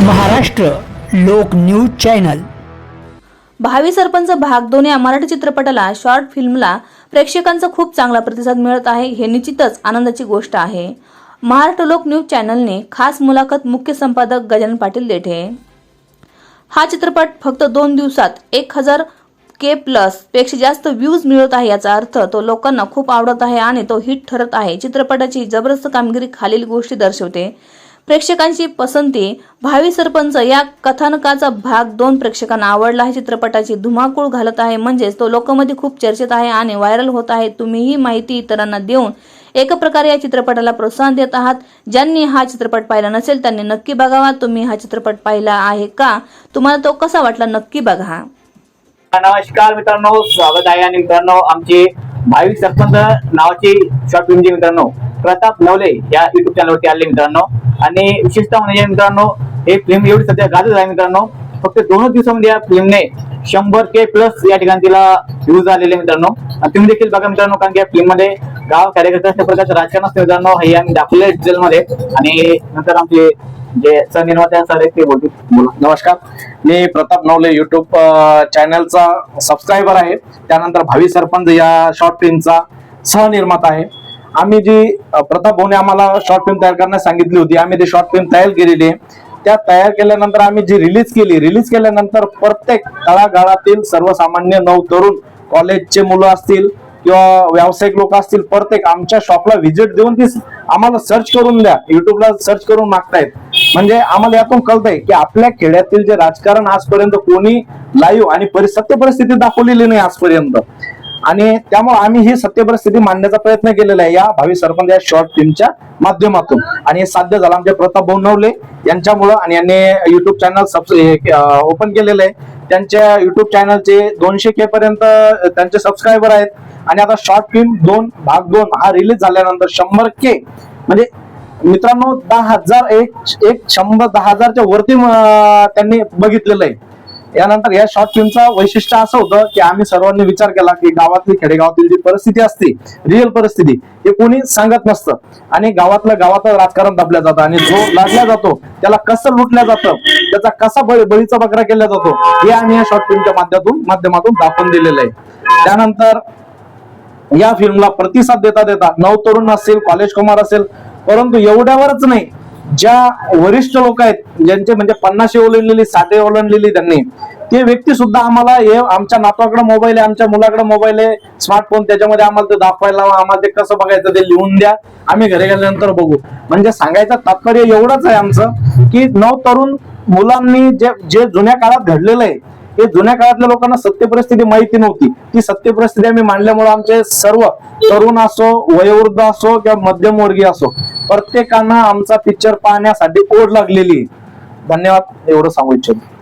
महाराष्ट्र लोक news channel. भावी सरपंच भाग दोन या मराठी चित्रपटाला शॉर्ट फिल्मला प्रेक्षकांचा खूप चांगला प्रतिसाद मिळत आहे हे निश्चितच आनंदाची गोष्ट आहे. महाराष्ट्र लोक न्यूज चॅनलने खास मुलाखत मुख्य संपादक गजानन पाटील देठे. हा चित्रपट फक्त दोन दिवसात एक हजार के प्लसपेक्षा जास्त व्ह्यूज मिळत आहे याचा अर्थ तो लोकांना खूप आवडत आहे आणि तो हिट ठरत आहे. चित्रपटाची जबरदस्त कामगिरी खालील गोष्टी दर्शवते. प्रेक्षकांची पसंती. भावी सरपंच या कथानकाचा भाग दोन प्रेक्षकांना आवडला. आहे चित्रपटाची धुमाकूळ घालत आहे. म्हणजेच तो लोकांमध्ये खूप चर्चेत आहे आणि व्हायरल होत आहे. तुम्ही ही माहिती इतरांना देऊन एक प्रकारे या चित्रपटाला प्रोत्साहन देत आहात. ज्यांनी हा चित्रपट पाहिला नसेल त्यांनी नक्की बघावा. तुम्ही हा चित्रपट पाहिला आहे का? तुम्हाला तो कसा वाटला? नक्की बघा. नमस्कार मित्रांनो. स्वागत आहे. आणि मित्रांनो आमची भावी सरपंच नावाची शॉर्ट फिल्म मित्रांनो प्रताप नवले या युट्यूब चॅनलवरती आले मित्रांनो. आणि विशेषतः म्हणजे मित्रांनो हे फिल्म एवढी सध्या गाजत आहे मित्रांनो. फक्त दोनच दिवसामध्ये या फिल्मने शंभर के प्लस या ठिकाणी तिला व्ह्यूज आलेले मित्रांनो. आणि तुम्ही देखील बघा मित्रांनो कारण की या फिल्ममध्ये गाव कार्यकर्ते अशा प्रकारचं राजकारण असते मित्रांनो हे आम्ही दाखवले डिटेल मध्ये. आणि नंतर आमचे जे सहनिर्माते सर आहेत ते बोलतील. नमस्कार. मी प्रताप नवले युट्यूब चॅनलचा सबस्क्रायबर आहे. त्यानंतर भावी सरपंच या शॉर्ट फिल्मचा सहनिर्माता आहे. आम्ही जी प्रताप भाऊने आम्हाला शॉर्ट फिल्म तयार करण्यास सांगितली होती आम्ही ती शॉर्ट फिल्म तयार केलेली त्या तयार केल्यानंतर आम्ही जी रिलीज केली रिलीज केल्यानंतर प्रत्येक तळागाळातील सर्वसामान्य नऊ तरुण कॉलेजचे मुलं असतील किंवा व्यावसायिक लोक असतील प्रत्येक आमच्या शॉपला व्हिजिट देऊन ती आम्हाला सर्च करून द्या. युट्यूबला सर्च करून मागतायत. म्हणजे आम्हाला यातून कळतंय की आपल्या खेड्यातील जे राजकारण आजपर्यंत कोणी लाईव्ह आणि सत्य परिस्थिती दाखवलेली नाही आजपर्यंत. आणि त्यामुळे आम्ही ही सत्य परिस्थिती मांडण्याचा प्रयत्न केलेला आहे. या भावी सरपंच या शॉर्ट फिल्मच्या माध्यमातून. आणि हे साध्य झालं आमचे प्रताप भाऊ नवले यांच्यामुळं आणि यांनी युट्यूब चॅनल ओपन केलेलं आहे. त्यांच्या युट्यूब चॅनलचे दोनशे के पर्यंत त्यांचे सबस्क्रायबर आहेत. आणि आता शॉर्ट फिल्म दोन भाग दोन हा रिलीज झाल्यानंतर शंभर के म्हणजे मित्रांनो दहा हजार एक एक शंभर दहा हजारच्या वरती त्यांनी बघितलेलं आहे. यानंतर या शॉर्ट फिल्मचं वैशिष्ट्य असं होतं की आम्ही सर्वांनी विचार केला की गावातली खेडेगावातील जी परिस्थिती असते रिअल परिस्थिती हे कोणी सांगत नसतं. आणि गावातलं गावातलं राजकारण दाबलं जातं आणि जो लादला जातो त्याला कसं लुटल्या जातं त्याचा कसा बळी बळीचा बकरा केला जातो हे आम्ही या शॉर्ट फिल्मच्या माध्यमातून माध्यमातून दाखवून दिलेलं आहे. त्यानंतर या फिल्मला प्रतिसाद देता देता नऊ तरुण असतील कॉलेज कुमार असेल परंतु एवढ्यावरच नाही ज्या वरिष्ठ लोक आहेत ज्यांचे म्हणजे पन्नाशी ओलांडलेली साठे ओलांडलेली त्यांनी ते व्यक्ती सुद्धा आम्हाला हे आमच्या नातवाकडे मोबाईल आहे आमच्या मुलाकडे मोबाईल आहे स्मार्टफोन त्याच्यामध्ये आम्हाला ते दाखवायला आम्हाला ते कसं बघायचं ते लिहून द्या. आम्ही घरी गेल्यानंतर बघू. म्हणजे सांगायचं तात्पर्य एवढंच आहे आमचं की नव तरुण मुलांनी जे जे जुन्या काळात घडलेलं आहे हे जुन्या काळातल्या लोकांना सत्य परिस्थिती माहिती नव्हती. ती सत्य परिस्थिती आम्ही मांडल्यामुळे आमचे सर्व तरुण असो वयोवृद्ध असो किंवा मध्यमवर्गीय असो प्रत्येकांना आमचा पिक्चर पाहण्यासाठी ओढ लागलेली धन्यवाद एवढं सांगू इच्छितो.